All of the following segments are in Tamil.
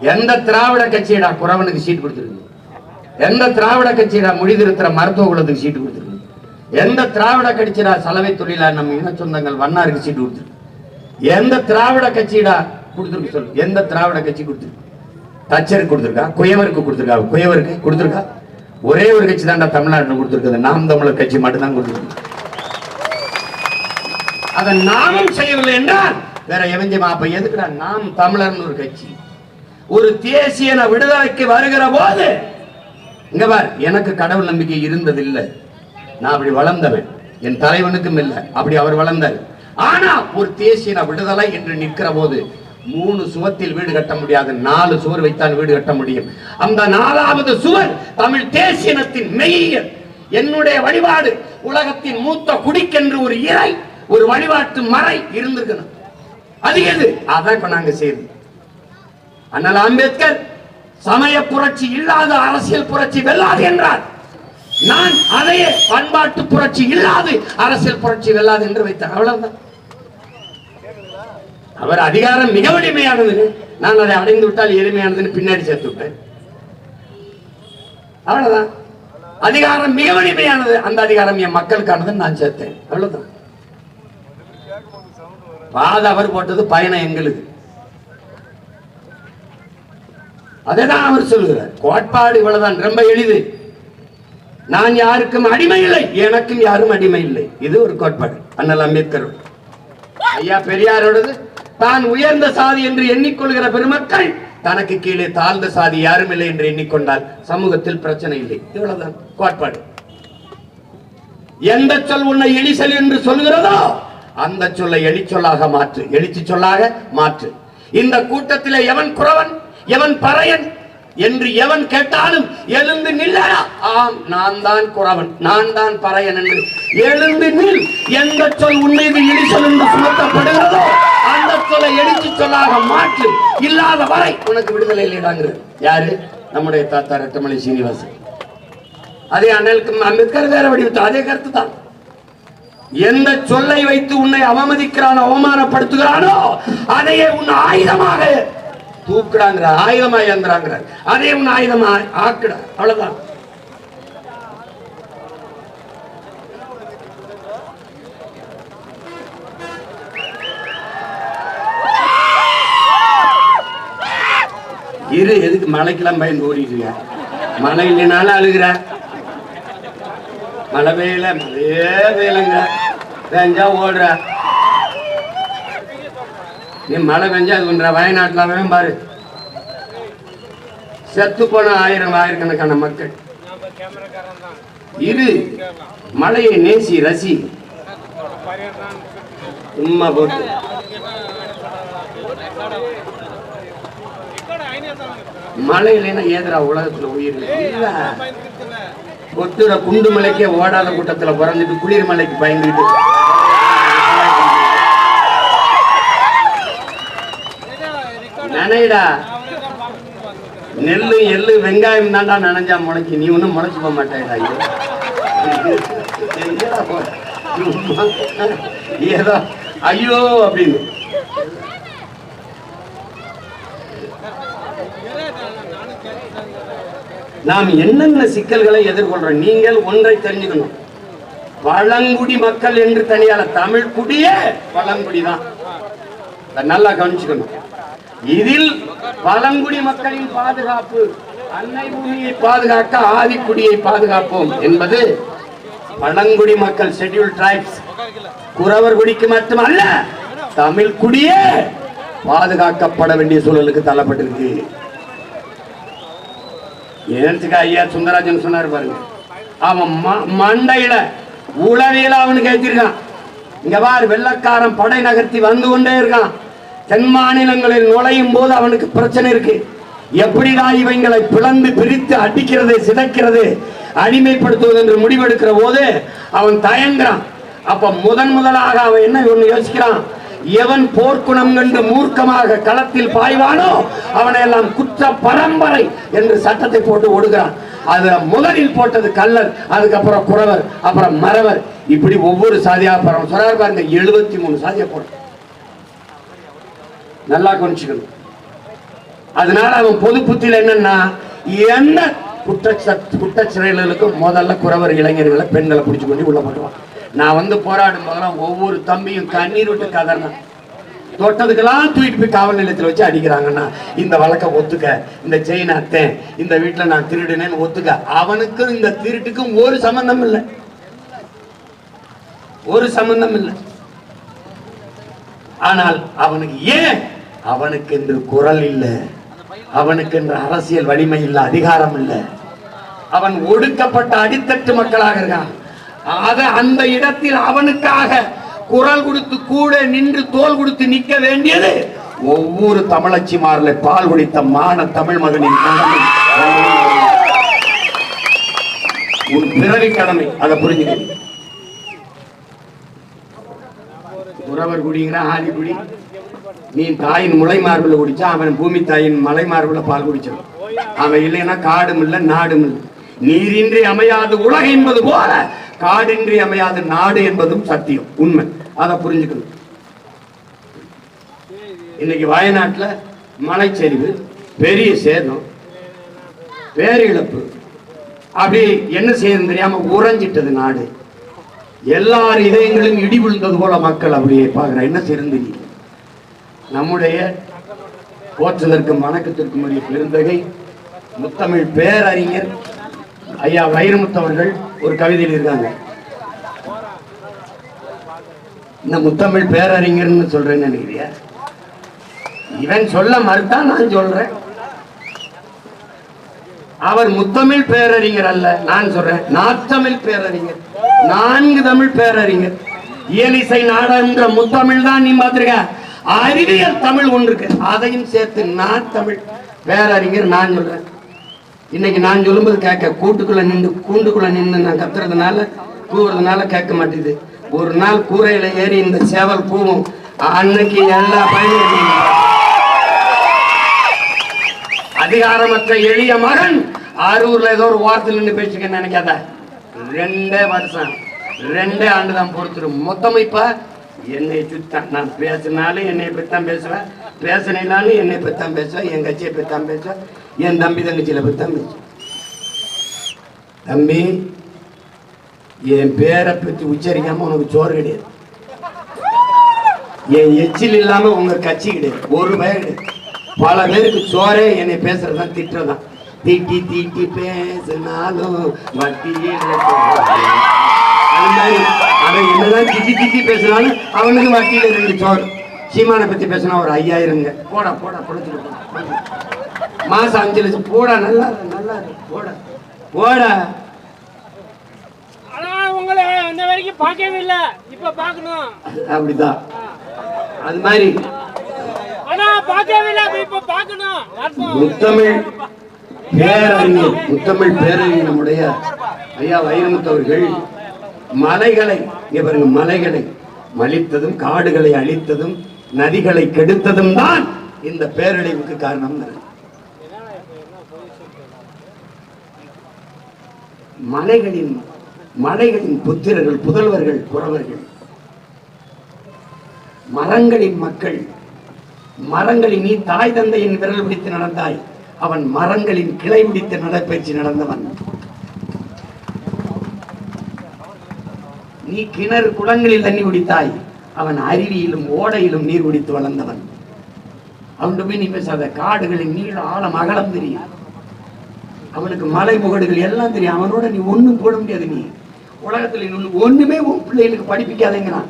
எந்த திராவிட கட்சியடா குறவனுக்கு சீட் கொடுத்துருக்கு எந்த திராவிட கட்சியடா மொழி மருத்துவ குலத்துக்கு சீட்டு கொடுத்துருக்கு எந்த திராவிட கட்சியடா சலவை தொழிலா நம்ம இன சொந்தங்கள் வண்ணாருக்கு சீட்டு கொடுத்துருக்கு? எந்த திராவிட கட்சியிடா கொடுத்துருக்கு சொல்லு. எந்த திராவிட கட்சி கொடுத்துருக்கு? தச்சருக்கு கொடுத்துருக்கா? குயவருக்கு கொடுத்துருக்கா? குயவருக்கு கொடுத்துருக்கா? ஒரே ஒரு கட்சி தான்டா தமிழ்நாட்டில் கொடுத்துருக்குது. நாம் தமிழர் கட்சி மட்டும்தான் கொடுத்துருக்கு. அதை நாமும் செய்யவில்லை என்றால் வேற எவஞ்சமா அப்ப எதுக்குடா? நாம் தமிழர்னு ஒரு கட்சி. ஒரு தேசியன விடுதலைக்கு வருகிற போது இங்க பார் எனக்கு கடவுள் நம்பிக்கை இருந்ததில்லை. நான் அப்படி வளர்ந்தவன். என் தலைவனுக்கும் இல்லை. அப்படி அவர் வளர்ந்தார். ஆனா ஒரு தேசியன விடுதலை என்று நிற்கிற போது மூணு சுவத்தில் வீடு கட்ட முடியாது. நாலு சுவர் வைத்தான் வீடு கட்ட முடியும். அந்த நாலாவது சுவர் தமிழ் தேசியனத்தின் மெய்யர் என்னுடைய வழிபாடு உலகத்தின் மூத்த குடிக்கென்று ஒரு இறை ஒரு வழிபாட்டு மறை இருந்திருக்கணும். அது எது? அதான் இப்ப நாங்க செய்யுது அண்ணல் அம்பேத்கர் சமய புரட்சி இல்லாத அரசியல் புரட்சி வெல்லாது என்றார். நான் அதையே பண்பாட்டு புரட்சி இல்லாது அரசியல் புரட்சி வெல்லாது என்று வைத்தார். அவ்வளவுதான். அவர் அதிகாரம் மிக வலிமையானது நான் அதை அடைந்து விட்டால் எளிமையானதுன்னு பின்னாடி சேர்த்து விட்டேன். அவ்வளவுதான். அதிகாரம் மிக வலிமையானது அந்த அதிகாரம் என் மக்களுக்கானதுன்னு நான் சேர்த்தேன். அவ்வளவுதான். பாத அவர் போட்டது பயணம் எங்களுக்கு அதைதான் அவர் சொல்லுகிறார். கோட்பாடு இவ்வளவுதான் ரொம்ப எளிது. நான் யாருக்கும் அடிமை இல்லை. எனக்கும் யாரும் அடிமை இல்லை. இது ஒரு கோட்பாடு. அண்ணல் அம்பேத்கர். ஐயா பெரியாரோடது தான் உயர்ந்த சாதி என்று எண்ணிக்கொள்கிற பெருமக்கள் தனக்கு கீழே தாழ்ந்த சாதி யாரும் இல்லை என்று எண்ணிக்கொண்டால் சமூகத்தில் பிரச்சனை இல்லை. இவ்வளவுதான் கோட்பாடு. எந்த சொல் உன்னை எலிசல் என்று சொல்கிறதோ அந்த சொல்லை எலிச்சொல்லாக மாற்று. எழுச்சி சொல்லாக மாற்று. இந்த கூட்டத்திலே எவன் குறவன்? எவன் பறையன் என்று எவன் கேட்டாலும் எழுந்து நில்லடா ஆம் நான் தான் குறவன் நான் தான் பறையன் என்று எழுந்து நில். எந்த சொல் உன்னை மீது இடிசல் என்று சுமத்தப்படுகிறதோ அந்த சொல்லை எழுச்சி சொல்லாக மாற்று இல்லாத வரை உனக்கு விடுதலை இல்லைடாங்கிறது. யாரு? நம்முடைய தாத்தா ரத்தமலை சீனிவாசன். அதே அண்ணலுக்கு அம்பேத்கர் வேற வடிவத்தை அதே கருத்து தான். எந்த சொல்லை வைத்து உன்னை அவமதிக்கிறானோ அவமானப்படுத்துகிறானோ அதையே உன் ஆயுதமாக தூக்குறாங்கிற ஆயுதமா ஏந்துறாங்கிற அதே உன் ஆயுதமா ஆக்குட அவ்வளவுதான். இரு எதுக்கு மழைக்கெல்லாம் பயந்து ஓடிட்டு மழை இல்லைனாலும் அழுகிற. மழை பெய்யல மழையே பெய்யலங்க. பெஞ்சா ஓடுற. நீ மழை பெஞ்சா அது பண்ற வயநாட்டுல பாரு. செத்து போன ஆயிரம் ஆயிரக்கணக்கான மக்கள். இரு மழையை நேசி ரசி. சும்மா போட்டு. மழை இல்லைன்னா ஏதுடா உலகத்துல உயிர் இல்ல. குண்டு மலைக்கே ஓடாத கூட்டத்துல பிறந்துட்டு குளிர் மலைக்கு பயந்துட்டு நினைடா. நெல்லு எள்ளு வெங்காயம் தான்டா நினைஞ்சா முளைச்சி நீ ஒன்றும் முளைச்சு போக மாட்டேடா ஐயோ. ஏதோ ஐயோ அப்படின்னு. நாம் என்னென்ன சிக்கல்களை எதிர்கொள்றோம்? நீங்கள் ஒன்றை தெரிஞ்சுக்கணும். பழங்குடி மக்கள் என்று தனியால தமிழ் குடியே பழங்குடி தான் அதை நல்லா கவனிச்சுக்கணும். இதில் பழங்குடி மக்களின் பாதுகாப்பு அன்னை பூமியை பாதுகாக்க ஆதிக்குடியை பாதுகாப்போம் என்பது பழங்குடி மக்கள் ஷெட்யூல் டிரைப்ஸ் குறவர் குடிக்கு மட்டுமல்ல தமிழ் குடியே பாதுகாக்கப்பட வேண்டிய சூழலுக்கு தள்ளப்பட்டிருக்கு. ஏன்ச்சுக்கா ஐயா சுந்தரராஜன் சொன்னார் பாருங்க. அவன் ம- மண்டையில உளவியல அவனுக்கு ஏற்றிருக்கான் இங்க பார் வெள்ளக்காரன் படை நகர்த்தி வந்து கொண்டே இருக்கான். தென் மாநிலங்களில் நுழையும் போது அவனுக்கு பிரச்சனை இருக்கு. எப்படிடா இவங்களை பிளந்து பிரித்து அடிக்கிறது சிதைக்கிறது அடிமைப்படுத்துவது என்று முடிவெடுக்கிற போது அவன் தயங்குறான். அப்ப முதன் முதலாக அவன் என்ன ஒன்று யோசிக்கிறான்? எவன் போர்க்குணம் கண்டு மூர்க்கமாக களத்தில் பாய்வானோ அவனை எல்லாம் குற்ற பரம்பரை என்று சட்டத்தை போட்டு ஓடுகிறான் அதுல முதலில் போட்டது கல்லர் அதுக்கப்புறம் குறவர் அப்புறம் மறவர். இப்படி ஒவ்வொரு சாதியாக போறோம் சொல்றாரு பாருங்க எழுபத்தி மூணு சாதியை போட்டான் நல்லா கொஞ்சிக்கணும் அதனால அவன் பொது புத்தியில் என்னன்னா என்ன குற்ற குற்றச்சிறைகளுக்கும் முதல்ல குறவர் இளைஞர்களை பெண்களை பிடிச்சி கொண்டு உள்ள போட்டுவான் நான் வந்து போராடும் போதெல்லாம் ஒவ்வொரு தம்பியும் கண்ணீர் விட்டு கதறினான் தொட்டதுக்கெல்லாம் தூக்கிட்டு போய் காவல் நிலையத்தில் வச்சு அடிக்கிறாங்கன்னா இந்த வழக்கை ஒத்துக்க இந்த செயின் அத்தேன் இந்த வீட்டில் நான் திருடினேன்னு ஒத்துக்க. அவனுக்கும் இந்த திருட்டுக்கும் ஒரு சம்பந்தம் இல்லை. ஒரு சம்பந்தம் இல்லை. ஆனால் அவனுக்கு ஏன் அவனுக்கு என்று குரல் இல்லை. அவனுக்கு என்று அரசியல் வலிமை இல்லை அதிகாரம் இல்லை. அவன் ஒடுக்கப்பட்ட அடித்தட்டு மக்களாக இருக்கான். அந்த இடத்தில் அவனுக்காக குரல் கொடுத்து கூட நின்று தோல் கொடுத்து நிற்க வேண்டியது ஒவ்வொரு தமிழச்சிமாரில் பால் குடித்த மான தமிழ் மகனின் கடமை உன் பிறவி கடமை அதை புரிஞ்சுக்க. உறவர் குடிங்கிறான் ஆதி குடி. நீ தாயின் முளை மார்பில் குடிச்சா அவன் பூமி தாயின் மலை மார்பில் பால் குடிச்சான் அவன் இல்லைன்னா காடும் இல்லை நாடும் இல்லை. நீரின்றி அமையாது உலகம் என்பது போல காடின்றி அமையாது நாடு என்பதும் சத்தியம் உண்மை. அதை புரிஞ்சுக்கணும். இன்னைக்கு வயநாட்டுல மலைச்சரிவு பெரிய சேதம் பேரிழப்பு. அப்படி என்ன செய்யணும் தெரியாம உறைஞ்சிட்டது நாடு. எல்லார் இதயங்களும் இடி விழுந்தது போல மக்கள் அப்படியே பார்க்கிற என்ன சிறந்தது நம்முடைய போற்றுதற்கும் வணக்கத்திற்கும் உரிய பெருந்தகை முத்தமிழ் பேரறிஞர் ஐயா வைரமுத்தவர்கள் ஒரு கவிதையில் இருக்காங்க. இந்த முத்தமிழ் பேரறிஞர்னு சொல்றேன்னு நினைக்கிறியா? இவன் சொல்ல மறுத்தா நான் சொல்றேன். அவர் முத்தமிழ் பேரறிஞர் அல்ல நான் சொல்றேன். நாத்தமிழ் பேரறிஞர் நான்கு தமிழ் பேரறிஞர். இயலிசை நாடகன்ற முத்தமிழ் தான் நீ பார்த்திருக்க? அறிவியல் தமிழ் ஒன்று இருக்கு அதையும் சேர்த்து நான் தமிழ். வேற அறிஞர் நான் சொல்றேன். இன்னைக்கு நான் சொல்லும்போது கேட்க கூட்டுக்குள்ள நின்று கூண்டுக்குள்ள நின்று நான் கத்துறதுனால கூவுறதுனால கேட்க மாட்டேது. ஒரு நாள் கூரையில ஏறி இந்த சேவல் கூவும். அன்னைக்கு எல்லா பயனும் அதிகாரமற்ற எளிய மகன். அரூர்ல ஏதோ ஒரு வாரத்தில் நின்று பேசிக்க நினைக்காத. ரெண்டே வருஷம். ரெண்டே ஆண்டு தான் பொறுத்துரும். மொத்தம் இப்ப என்னை சுத்தான் நான் பேசினாலும் என்னை பத்தான் பேசுவேன். பேசினாலும் என்னை பத்தான் பேசுவேன். என் கட்சியை பத்தான் பேசுவேன். என் தம்பி தங்கச்சியில பத்தான் பேசுவேன். தம்பி என் பேரை பற்றி உச்சரிக்காமல் உனக்கு சோறு கிடையாது. என் எச்சில் இல்லாமல் உங்க கட்சி கிடையாது. ஒரு பயம் கிடையாது. பல பேருக்கு சோறே என்னை பேசுறதுதான் திட்டுறதான் திட்டி திட்டி பேசினாலும் வட்டியே அவன் என்னதான் திட்டி திட்டி பேசினாலும் அவனுக்கு வட்டியில ரெண்டு சோறு. சீமானை பத்தி பேசினா ஒரு ஐயாயிரங்க போடா போடா பொழைச்சிட்டு. மாசம் அஞ்சு லட்சம். போடா நல்லா நல்லா போடா. போடா. உங்களை அந்த வரைக்கும் பார்க்கவே இல்ல. இப்ப பார்க்கணும். அப்படிதான். அது மாதிரி. முத்தமிழ் பேரறிஞர் முத்தமிழ் பேரறிஞர் நம்முடைய ஐயா வைரமுத்து அவர்கள் மலைகளை இங்க பாருங்க மலைகளை மலித்ததும் காடுகளை அழித்ததும் நதிகளை கெடுத்ததும் தான் இந்த பேரழிவுக்கு காரணம். மலைகளின் மலைகளின் புத்திரர்கள் புதல்வர்கள் புறவர்கள் மரங்களின் மக்கள் மரங்களின் நீ தாய் தந்தையின் விரல் பிடித்து நடந்தாய். அவன் மரங்களின் கிளை பிடித்து நடைபயிற்சி நடந்தவன். நீ கிணறு குளங்களில் தண்ணி குடித்தாய். அவன் அருவியிலும் ஓடையிலும் நீர் குடித்து வளர்ந்தவன். அவன் போய் நீ பேசாத காடுகளின் நீள ஆழம் அகலம் தெரியும். அவனுக்கு மலை முகடுகள் எல்லாம் தெரியும். அவனோட நீ ஒன்றும் போட முடியாது நீ. உலகத்தில் ஒண்ணுமே உன் பிள்ளைகளுக்கு படிப்பிக்காதேங்கிறான்.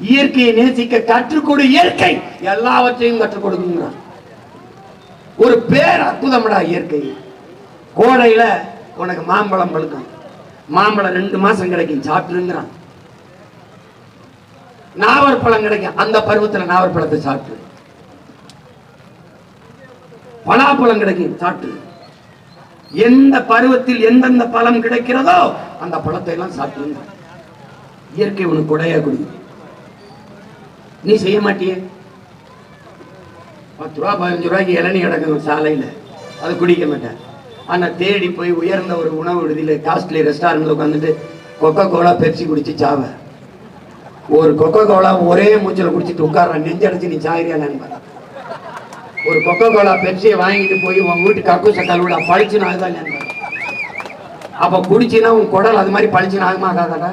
இயற்கையை நேசிக்க கற்றுக்கொடு இயற்கை. எல்லாவற்றையும் கற்றுக் கொடுக்குங்கிறான். ஒரு பேர் அற்புதம்டா இயற்கை. கோடையில உனக்கு மாம்பழம் பழுக்கும். மாம்பழம் ரெண்டு மாசம் கிடைக்கும் நாவர் பழம் கிடைக்கும். அந்த பருவத்துல நாவற்பழத்தை சாப்பிட்டு பலாப்பழம் கிடைக்கும். சாப்பிட்டு எந்த பருவத்தில் எந்தெந்த பழம் கிடைக்கிறதோ அந்த பழத்தை எல்லாம் சாப்பிட்டு இயற்கை உனக்கு கொடையா கொடுக்கும் நீ செய்ய மாட்டியே? பத்து ரூபா பதினஞ்சு ரூபாய்க்கு இளநீ கிடக்கும் சாலையில. அது குடிக்க மாட்டேன். ஆனா தேடி போய் உயர்ந்த ஒரு உணவு விடுதியில் காஸ்ட்லி ரெஸ்டாரண்ட்டில் உட்காந்துட்டு கொக்கோ கோலா பெப்சி குடிச்சு சாவ ஒரு கொக்கோ கோலா ஒரே மூச்சில் குடிச்சிட்டு உட்கார நெஞ்சடைச்சு நீ சாயிரியா நண்பன் ஒரு கொக்கோ கோலா பெப்சியை வாங்கிட்டு போய் உன் வீட்டு கக்கூச கழுவிடா பளிச்சுன்னு ஆகுதா இல்லையா அப்ப குடிச்சின்னா உன் குடல் அது மாதிரி பளிச்சுன்னு ஆகுமா ஆகாதாடா?